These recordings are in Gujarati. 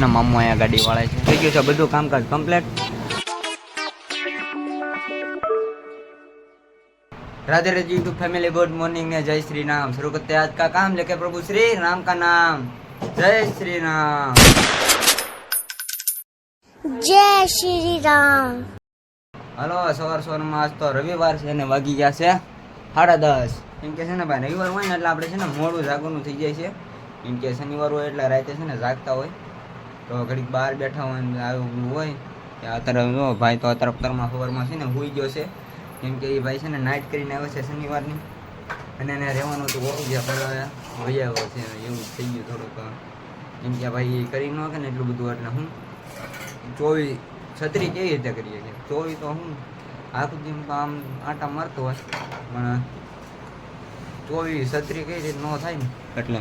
ના મામો અહીંયા ગાડી વાળે છે. થઈ ગયું છે બધું કામકાજ complete Radhe Raj YouTube family good morning ને જય શ્રી નામ શરૂ કરતે આજ કા કામ લેકે પ્રભુ શ્રી રામ કા નામ. જય શ્રી નામ જય શ્રી રામ. હલો સવાર સવારમાં આજ તો રવિવાર છે ને વાગી ગયા છે સાડા દસ. કેમ કે છે ને ભાઈ રવિવાર હોય ને એટલે આપણે છે ને મોડું જાગવાનું થઈ જાય છે. કેમ કે શનિવાર હોય એટલે રાતે છે ને જાગતા હોય. તો ઘડીક બહાર બેઠા હોય ને આવું હોય, કે અત્યારે જો, ભાઈ તો અત્યારે અત્યારમાં ખબરમાં છે ને હોઈ ગયો છે. કેમ કે એ ભાઈ છે ને નાઇટ કરીને આવે છે શનિવારની. અને એને રહેવાનું તો હોવું ગયા પણ હવે વહી આવ્યો છે, એવું થઈ ગયું થોડુંક. કેમ કે ભાઈ એ કરી ન કે ને એટલું બધું, એટલે હું ચોવીસ છત્રી કેવી રીતે કરીએ છીએ? ચોવીસ તો હું આખું દિન આમ આટા મારતો હોય. પણ ચોવીસ છત્રી કઈ રીતે ન થાય ને? એટલે.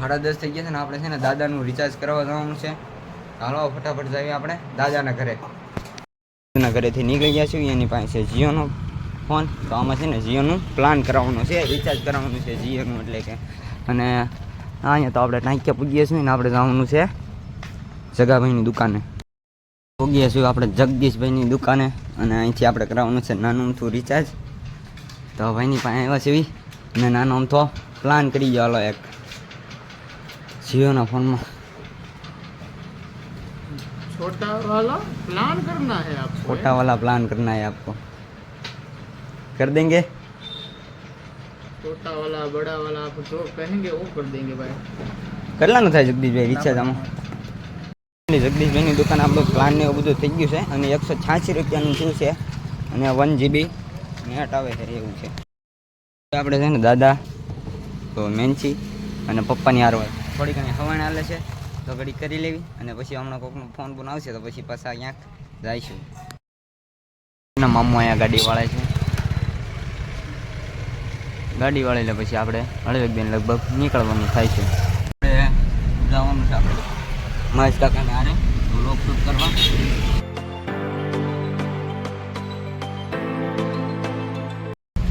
સાડા દસ થઈ ગયા છે ને આપણે છે ને દાદાનું રિચાર્જ કરવા જવાનું છે. હાલો, ફટાફટ જઈએ આપણે દાદાના ઘરે. દાદાના ઘરેથી નીકળી ગયા છીએ, એની પાસે છે જીઓનો ફોન. તો આમાં છે ને જીઓનું પ્લાન કરાવવાનું છે રિચાર્જ કરાવવાનું છે, જીઓનું એટલે કે. અને અહીંયા તો આપણે ટાંક્યા પૂગીએ છીએ ને, આપણે જવાનું છે જગાભાઈની દુકાને. પૂગીએ છીએ આપણે જગદીશભાઈની દુકાને અને અહીંથી આપણે કરાવવાનું છે નાનું અમથું રિચાર્જ તો ભાઈની પાસે આવ્યા છે અને નાનો અમથો પ્લાન કરી ગયો એક. જીઓના ફોનમાં छोटा वाला प्लान करना है आपको छोटा वाला प्लान करना है आपको कर देंगे छोटा वाला बड़ा वाला आप जो कहेंगे वो कर देंगे भाई કેટલાનું થાય જગદીશભાઈ રિચાર્જ આમાં જગદીશભાઈની દુકાન આપણું પ્લાન ને એવું બધું થઈ ગયું છે અને એકસો છ્યાસી રૂપિયાનું થયું છે અને વન જીબી નેટ આવે છે એવું છે આપણે છે ને દાદા તો મેન્ચી અને પપ્પાની હાર હોય થોડી ઘણી હવાણ હાલે છે, તો ઘડી કરી લેવી અને પછી હમણાં કોકનો ફોન પણ આવશે તો પછી પાછા ક્યાંક જઈશું. મામો અહીંયા ગાડી વાળે છે. ગાડી વાળે લે પછી આપણે હળવેક બેન લગભગ નીકળવાનું થાય છે. જવાનું છે આપણે મહેશ કાકાને રોકટોક શૂટ કરવા.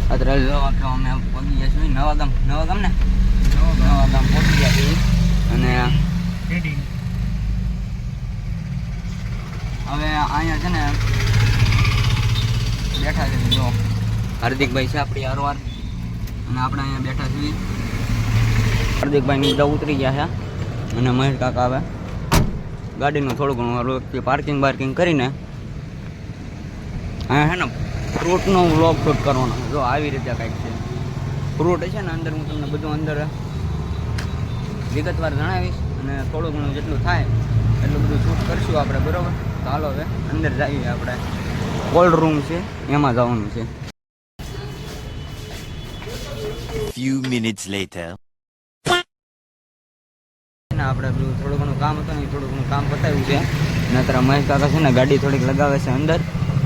અત્યારે જો આપણે અમે પગી ગયા છીએ, નવા ગામ નવા ગામ ને? નવા ગામ પહોંચી ગયા છીએ. અને હવે અહીંયા છે ને બેઠા છે જો. હાર્દિકભાઈ છે આપણી હારવાર. અને આપણે અહીંયા બેઠા છીએ. હાર્દિકભાઈ નીચે ઉતરી ગયા છે. અને મહેશ કાકા આવે. ગાડીનું થોડું ઘણું પાર્કિંગ બાર્કિંગ કરીને અહીંયા છે ને ફ્રૂટનો વ્લોગ શૂટ કરવાનો. જો આવી રીતે કંઈક છે. ફ્રૂટ છે ને અંદર હું તમને બધું અંદર વિગતવાર જણાવીશ અને થોડું ઘણું જેટલું થાય એટલું બધું શૂટ કરશું આપણે બરાબર? તો હાલો હવે અંદર જઈએ આપણે. કોલ્ડ રૂમ છે એમાં જવાનું છે. Few minutes later. ને આપણે પેલું થોડું ઘણું કામ હતું ને થોડું ઘણું કામ પતાવ્યું છે. અને અત્યારે મહેશ કાકા છે ને ગાડી થોડીક લગાવે છે અંદર.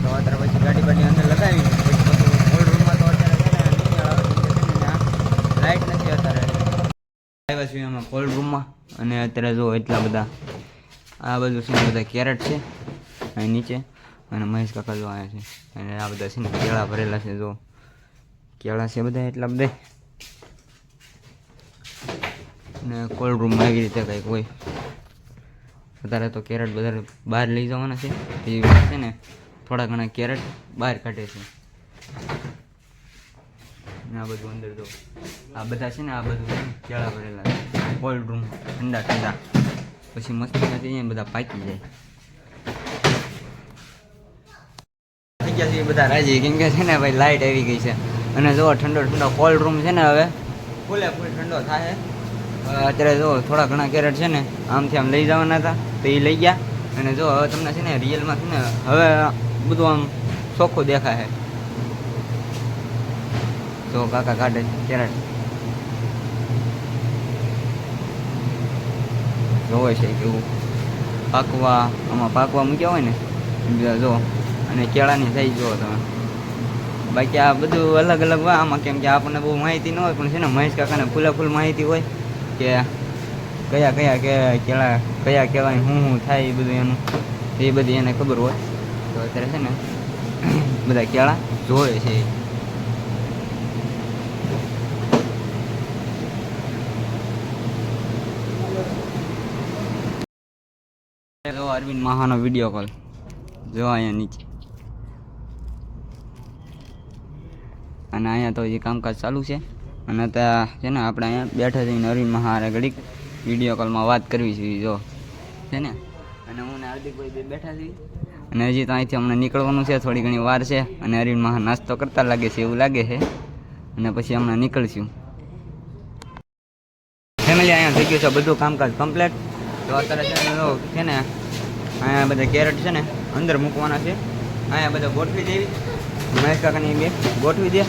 તો અત્યારે પછી ગાડી બાડી અંદર લગાવી પછી પાછું કોલ્ડ રૂમમાં તો અત્યારે છે ને નિશાળ આવે છે કે છે ને ત્યાં લાઇટ નથી અત્યારે આવ્યા છીએ અમે કોલ્ડ રૂમમાં અને અત્યારે જો એટલા બધા આ બધું છે બધા કેરેટ છે, અહીં નીચે. અને મહેશ કાકા જો આવ્યા છે. અને આ બધા છે ને કેળા ભરેલા છે, જો. કેળા છે બધા એટલા બધા. ને કોલ્ડ રૂમમાં એવી રીતે કંઈક હોય. વધારે તો કેરેટ બધા બહાર લઈ જવાના છે. એ છે ને થોડા ઘણા કેરેટ બહાર કાઢે છે. આ બધું અંદર જો. આ બધા છે ને આ બધું કેળા ભરેલા છે. કોલ્ડ રૂમ ઠંડા ઠંડા. પછી મસ્તી નથી બધા પાકી જાય. બધા રાજી. કેમ કે છે ને ભાઈ લાઇટ આવી ગઈ છે. અને જો ઠંડો ઠંડો કોલ્ડ રૂમ છે ને હવે. ફૂલે, ફૂલ ઠંડો થાય. અત્યારે જો થોડા ઘણા કેરેટ છે ને, આમથી આમ લઈ જવાના હતા. તો એ લઈ ગયા. અને જો હવે તમને છે ને રિયલમાં છે ને, હવે બધું આમ ચોખ્ખું દેખાય તો કાકા કાઢે કેરેટ. જોવે છે કેવું પાકવા, આમાં પાકવા મૂક્યા હોય ને એ જો. અને કેળાની સાઈઝ જુઓ તમે. બાકી આ બધું અલગ અલગ હોય આમાં કેમ કે આપણને બહુ માહિતી ન હોય, પણ છે ને મહેશ કાકાને ફૂલા ફૂલ માહિતી હોય કે કયા કયા કે કેળા કયા કહેવાય શું શું થાય એ બધું એનું, એ બધી એને ખબર હોય. તો અત્યારે છે ને, બધા કેળા જોવે છે. એ. જો અરવિંદ મહાનો વીડિયો કોલ જો અહીંયા નીચે. અને અહીંયા તો હજી કામકાજ ચાલુ છે. અને ત્યાં છે ને આપણે અહીંયા બેઠા થઈને અરવિંદ મહારે ઘડીક વીડિયો કોલમાં વાત કરવી છે, જો. છે ને? અને હું ને હાર્દિકભાઈ બે બેઠા છીએ. અને હજી તો અહીંથી હમણાં નીકળવાનું છે, થોડી ઘણી વાર છે. અને અરવિંદ મહા નાસ્તો કરતા લાગે છે, એવું લાગે છે. અને પછી હમણાં નીકળશું. ફેમિલી અહીંયા થઈ ગયું છે, બધું કામકાજ કમ્પ્લીટ તો અત્યારે છે ને અહીંયા બધા કેરેટ છે ને અંદર મૂકવાના છે. અહીંયા બધા ગોઠવી દેવી. મહેશ કાકાની બે ગોઠવી દે.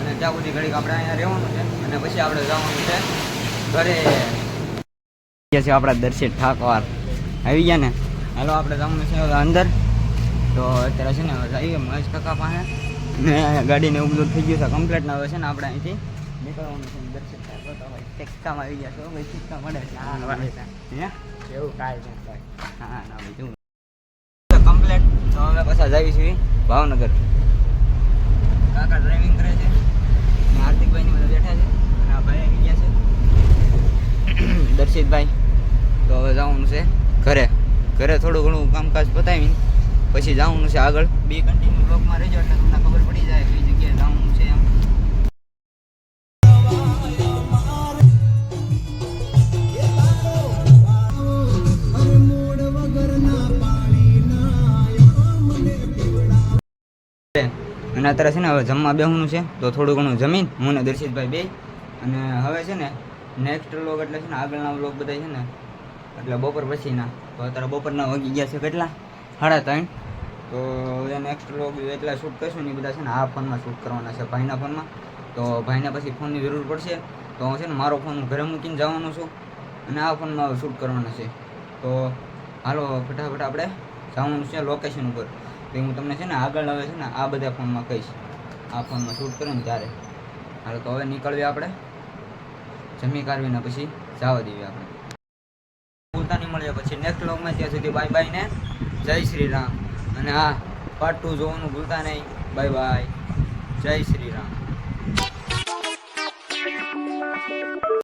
અને ત્યાં સુધી ઘડીક આપણે અહીંયા રહેવાનું છે. અને પછી આપણે જવાનું છે ઘરે. ગયા છે આપણા દર્શિત ઠાકવાર આવી ગયા ને? હાલો આપણે જવાનું છે અંદર. તો અત્યારે છે ને જઈએ મહેશ કાકા પાસે. ને ગાડીને એવું બધું થઈ ગયું છે કમ્પ્લેટ ના હવે છે ને આપણે અહીંથી નીકળવાનું છે હવે ટેક્કામાં આવી ગયા છો? ભાઈ ટેક્કા મળે છે. હા એવું કાંઈ હા ના ભાઈ તો અમે પાછા જાવી છીએ ભાવનગર. કાકા ડ્રાઇવિંગ કરે છે. અને હાર્દિકભાઈ બધા બેઠા છે. અને આ ભાઈ આવી ગયા છે. દર્શિતભાઈ. તો હવે જવાનું છે ઘરે. ઘરે થોડું ઘણું કામકાજ પતાવીને પછી જવાનું છે આગળ. બે કન્ટિન્યુ બ્લોકમાં રહેજો એટલે તમને ખબર પડી જાય કઈ જગ્યાએ જવાનું છે એમ. અને અત્યારે છે ને હવે જમવા બેહવાનું છે, તો થોડું ઘણું જમીન, હું ને દર્શિતભાઈ બે. અને હવે છે ને નેક્સ્ટ વ્લોગ એટલે છે ને આગળના વ્લોગ બધા છે ને, એટલે બપોર પછીના. તો અત્યારે બપોરના વાગી ગયા છે કેટલા? સાડા ત્રણ. તો હવે નેક્સ્ટ વ્લોગ એટલા શૂટ કરશું ને એ બધા છે ને આ ફોનમાં શૂટ કરવાના છે ભાઈના ફોનમાં. તો ભાઈને પછી ફોનની જરૂર પડશે. તો હું છે ને મારો ફોન ઘરે મૂકીને જવાનો છું અને આ ફોનમાં શૂટ કરવાના છે. તો હાલો, ફટાફટ આપણે જવાનું છે લોકેશન ઉપર. તો હું તમને છે ને આગળ હવે છે ને આ બધા ફોનમાં કહીશ. આ ફોનમાં શૂટ કરું ને ત્યારે. હાલ તો હવે નીકળવી આપણે. જમી કાઢવીને પછી જવા દેવી આપણે. નહીં મળીએ પછી નેક્સ્ટ વ્લોગમાં ત્યાં સુધી બાય બાય ને જય શ્રી રામ. અને હા પાર્ટ જોવાનું ભૂલતા નહીં. બાય બાય જય શ્રી રામ.